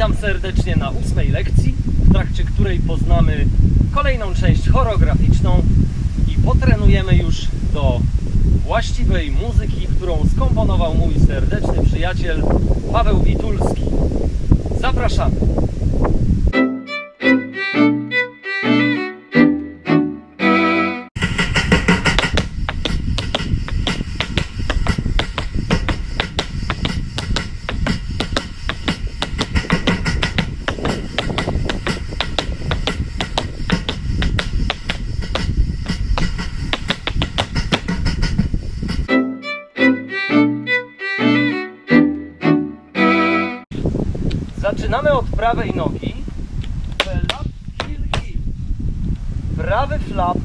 Witam serdecznie na ósmej lekcji, w trakcie której poznamy kolejną część choreograficzną i potrenujemy już do właściwej muzyki, którą skomponował mój serdeczny przyjaciel Paweł Witulski. Zapraszamy! Prawej nogi. Flap, heel, heel. Prawy flap,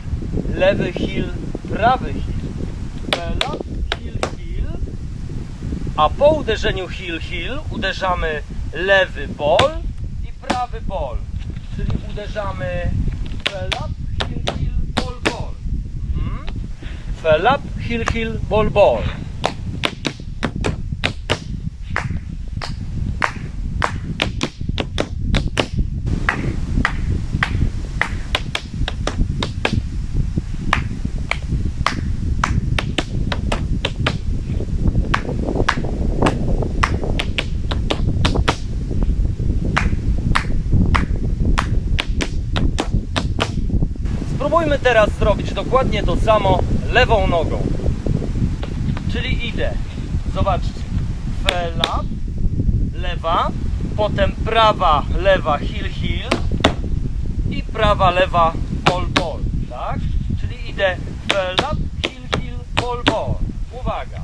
lewy heel, prawy heel. Flap, heel, heel. A po uderzeniu heel, heel uderzamy lewy bol i prawy bol. Czyli uderzamy flap, heel, heel, bol, bol. Hmm? Flap, heel, heel, bol, bol. Spróbujmy teraz zrobić dokładnie to samo lewą nogą. Czyli idę. Zobaczcie. Flap, lewa, potem prawa, lewa, heel, heel i prawa, lewa, bol, bol. Tak? Czyli idę flap, heel, heel, bol, bol. Uwaga.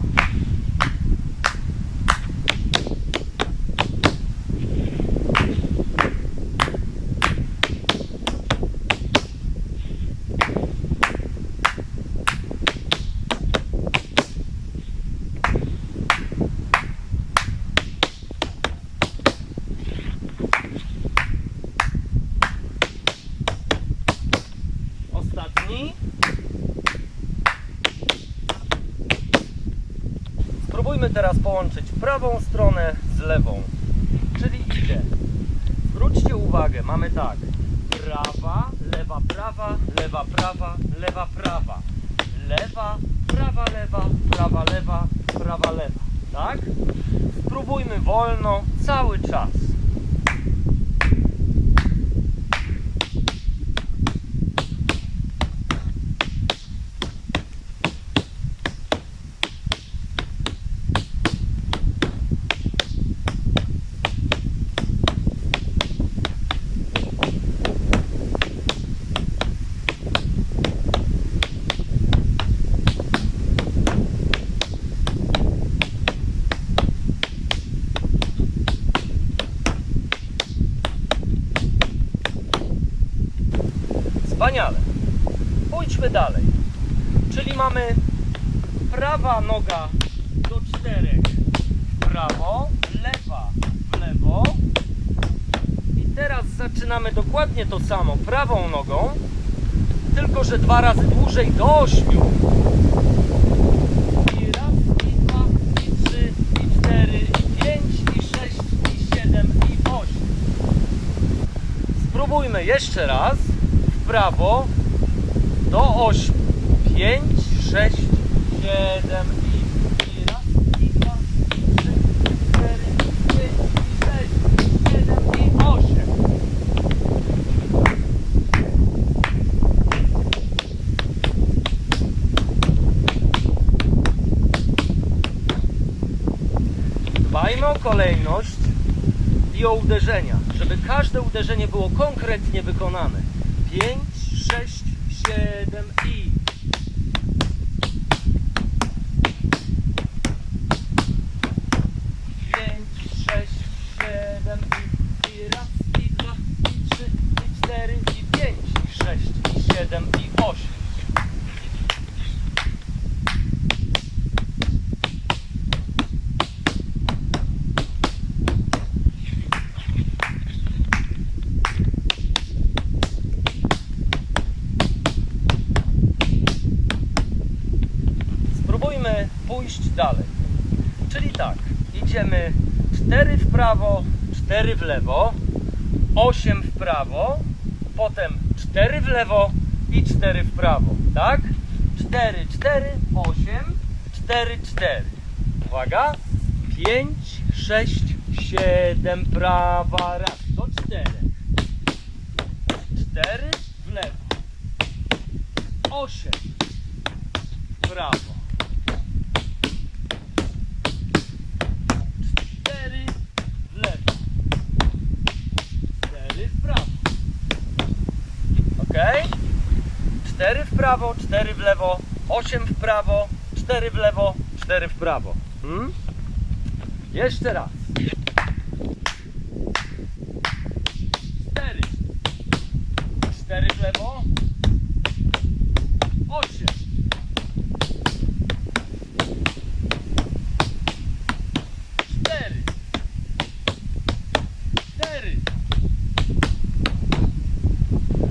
Ostatni. Spróbujmy teraz połączyć prawą stronę z lewą. Czyli idę. Zwróćcie uwagę, mamy tak. Prawa, lewa, prawa, lewa, prawa, lewa, prawa. Lewa, prawa, lewa, prawa, lewa, prawa, lewa. Tak? Spróbujmy wolno cały czas. Wspaniale. Pójdźmy dalej. Czyli mamy prawa noga do czterech w prawo, lewa w lewo. I teraz zaczynamy dokładnie to samo prawą nogą, tylko że dwa razy dłużej do ośmiu. I raz, i dwa, i trzy, i cztery, i pięć, i sześć, i siedem, i osiem. Spróbujmy jeszcze raz prawo do 8. 5, 6, 7 i, raz, i dwa, cztery, sześć, siedem, i osiem. Dbajmy o kolejność i o uderzenia, żeby każde uderzenie było konkretnie wykonane. 5, 6, 7 i. Pięć, sześć, siedem i, i raz, i dwa, i trzy, i cztery, i pięć, i sześć, i siedem, i osiem. Spróbujmy pójść dalej. Czyli tak, idziemy 4 w prawo, 4 w lewo, 8 w prawo, potem 4 w lewo i 4 w prawo, tak? 4, 4, 8, 4, 4. Uwaga. 5, 6, 7, prawa, raz, do 4. 4 w lewo. 8 w prawo. 4 w lewo. 4 w prawo. Ok? 4 w prawo, 4 w lewo, 8 w prawo, 4 w lewo, 4 w prawo. Hmm? Jeszcze raz. 4. 4 w lewo. 8. 4. 4.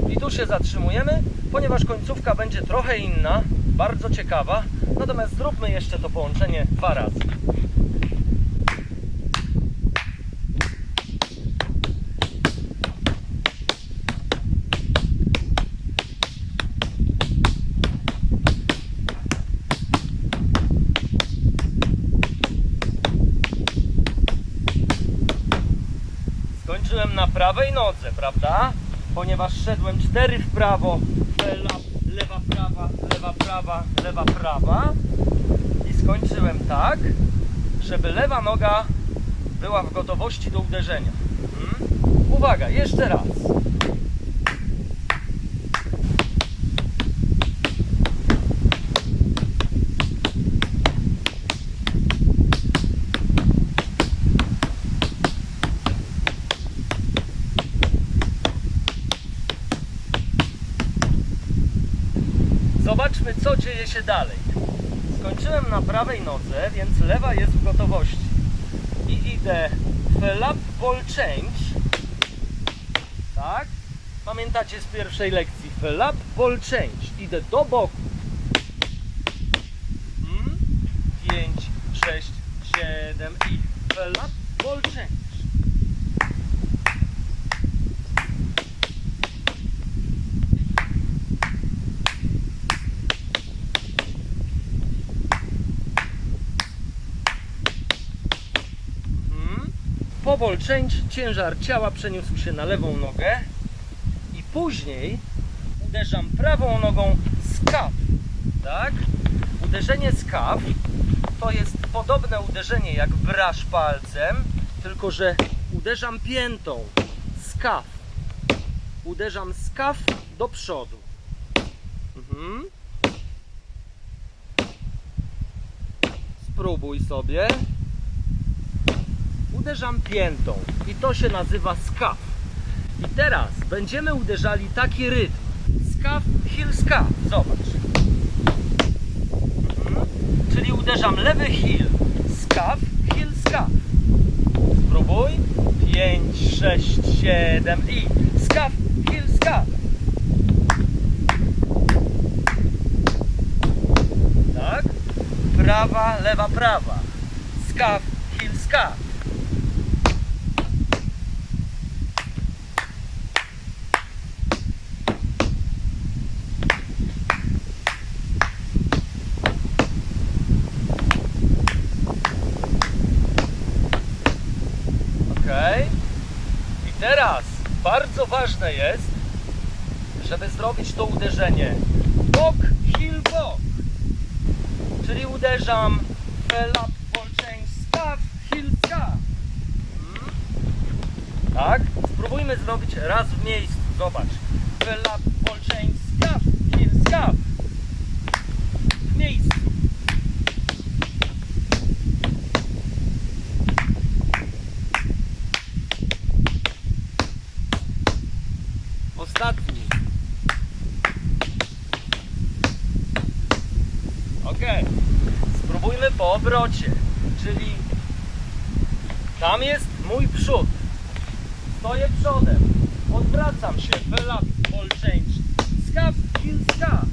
I tu się zatrzymujemy, ponieważ końcówka będzie trochę inna, bardzo ciekawa. Natomiast zróbmy jeszcze to połączenie dwa razy. Skończyłem na prawej nodze, prawda? Ponieważ szedłem 4 w prawo, lewa, prawa, lewa, prawa, lewa, prawa. I skończyłem tak, żeby lewa noga była w gotowości do uderzenia. Hmm? Uwaga, jeszcze raz. Dzieje się dalej. Skończyłem na prawej nodze, więc lewa jest w gotowości. I idę w lap ball change. Tak? Pamiętacie z pierwszej lekcji? W lap ball change. Idę do boku. Hmm? 5, 6, 7 i w lap ball change. Mhm. Po ball ciężar ciała przeniósł się na lewą nogę i później uderzam prawą nogą z kaf. Tak? Uderzenie z kaf to jest podobne uderzenie jak brasz palcem, tylko że uderzam piętą z kaf. Uderzam z kaf do przodu. Mhm. Spróbuj sobie uderzam piętą i to się nazywa skaw. I teraz będziemy uderzali taki rytm. Skaw, heel, skaw. Zobacz. Mhm. Czyli uderzam lewy heel, skaw, heel, skaw. Spróbuj. 5, 6, 7 i skaw, heel, skaw. Tak? Prawa, lewa, prawa. Skaw, heel, skaw. Ok. I teraz bardzo ważne jest, żeby zrobić to uderzenie bok, heel, bok. Czyli uderzam ball change, staw, heel? Tak? Spróbujmy zrobić raz w miejscu. Zobacz. Ball change, staw, heel, staw. W miejscu. Ostatni. Ok. Spróbujmy po obrocie. Czyli tam jest mój przód. Stoję przodem. Odwracam się. Velap, ball change. Skaw, heel, skaw.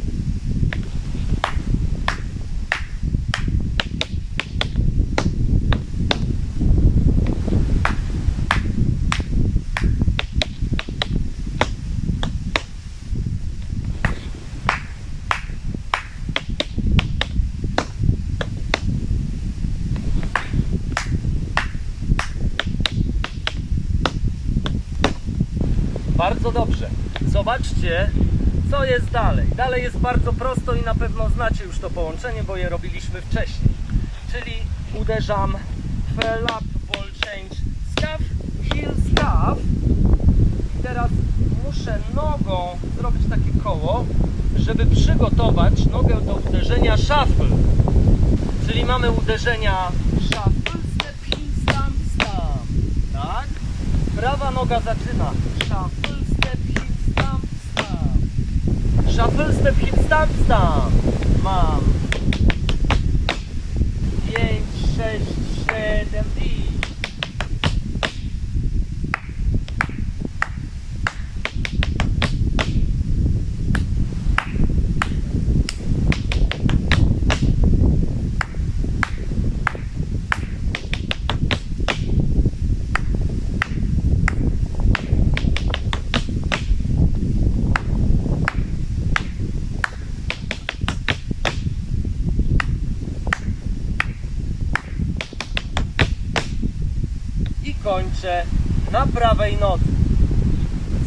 Bardzo dobrze. Zobaczcie, co jest dalej. Dalej jest bardzo prosto i na pewno znacie już to połączenie, bo je robiliśmy wcześniej. Czyli uderzam flap, ball change, scuff, heel, scuff. I teraz muszę nogą zrobić takie koło, żeby przygotować nogę do uderzenia shuffle. Czyli mamy uderzenia shuffle, step, heel, stamp, stamp. Tak? Prawa noga zaczyna. Shuffle, step, heel, stamp, stamp. Shuffle, step, heel, stamp, stamp. Mam 5, 6, 7 i... i kończę na prawej nodze.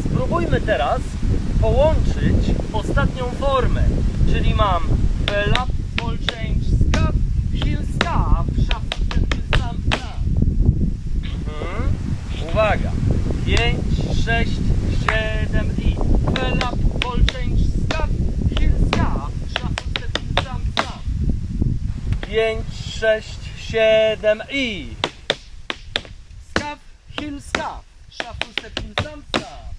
Spróbujmy teraz połączyć ostatnią formę, czyli mam flap, ball change, scuff, heel, scuff, shuffle, stamp, stamp. Mhm. Uwaga. 5, 6, 7 i flap, ball change, scuff, heel, scuff, shuffle, stamp, stamp. 5, 6, 7 i Shuffle, step, heel, stamp, stamp.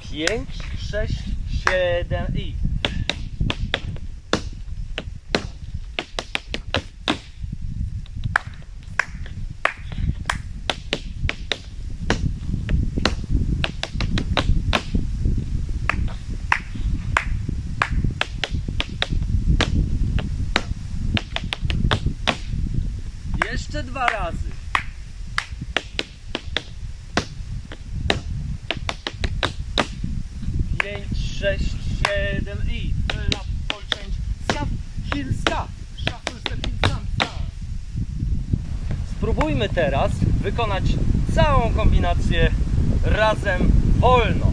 5, 6, 7 i. Jeszcze dwa razy. Pięć, sześć, siedem i flap, ball change, scuff, heel, scuff, shuffle, step, heel, stamp. Spróbujmy teraz wykonać całą kombinację razem wolno.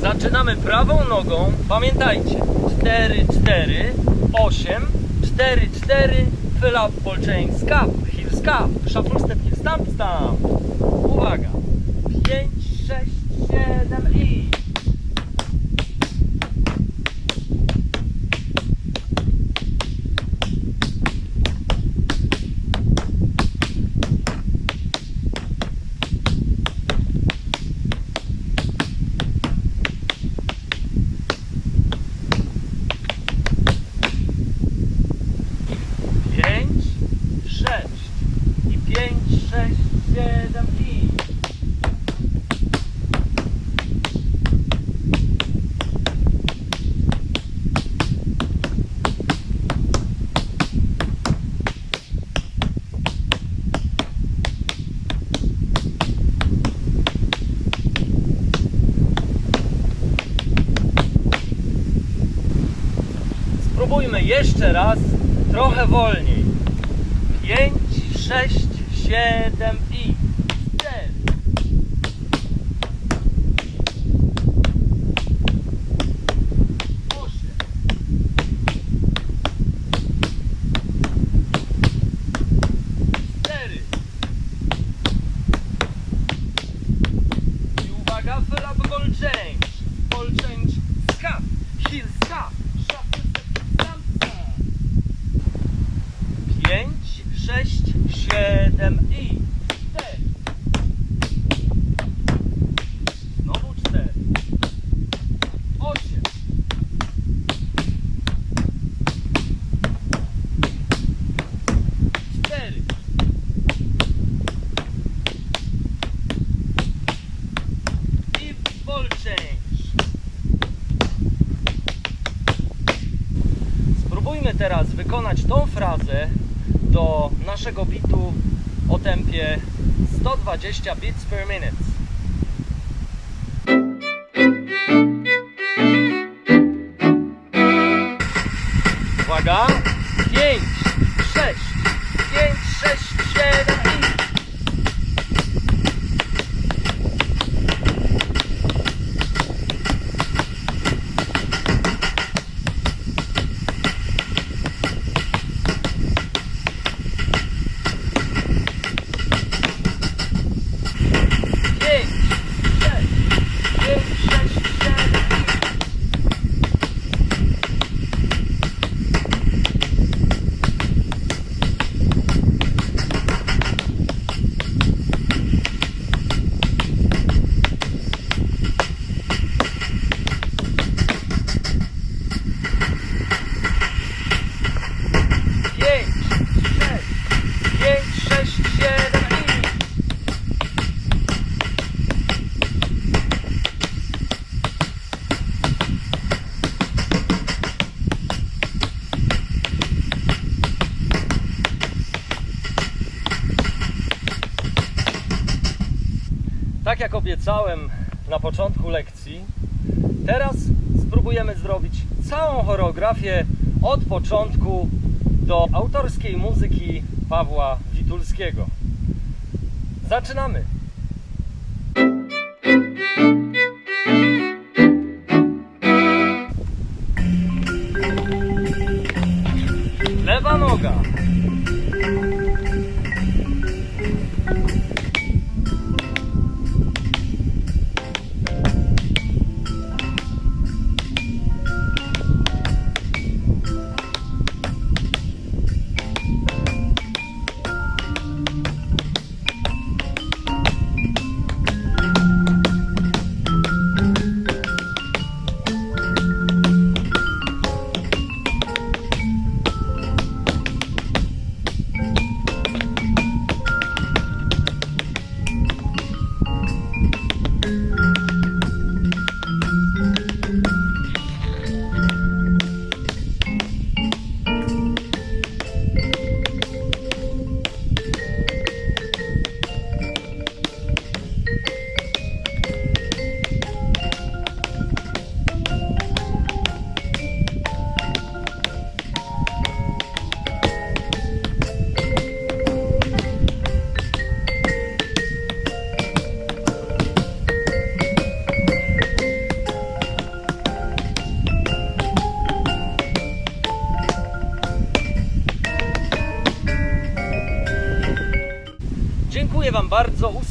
Zaczynamy prawą nogą, pamiętajcie, 4, 4, 8, 4, 4, flap, ball change, scuff, heel, scuff, shuffle, step, heel, stamp, stamp. Uwaga, 5, 6, 7 i... pięć, sześć i pięć, sześć, siedem i Spróbujmy jeszcze raz, trochę wolniej. 5, 6, 7 i 4. Osiem. Cztery. I uwaga, flap ball change. Ball change, scuff, heel scuff, shuffle, step, stamp, stamp. 5, 6, 7 i 4. Znowu 4. 8. 4. I ball change. Spróbujmy teraz wykonać tą frazę do naszego bitu o tempie 120 beats per minute. Obiecałem na początku lekcji, teraz spróbujemy zrobić całą choreografię od początku do autorskiej muzyki Pawła Witulskiego. Zaczynamy!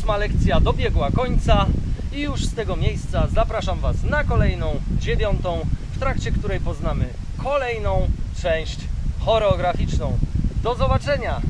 Ósma lekcja dobiegła końca i już z tego miejsca zapraszam Was na kolejną, dziewiątą, w trakcie której poznamy kolejną część choreograficzną. Do zobaczenia!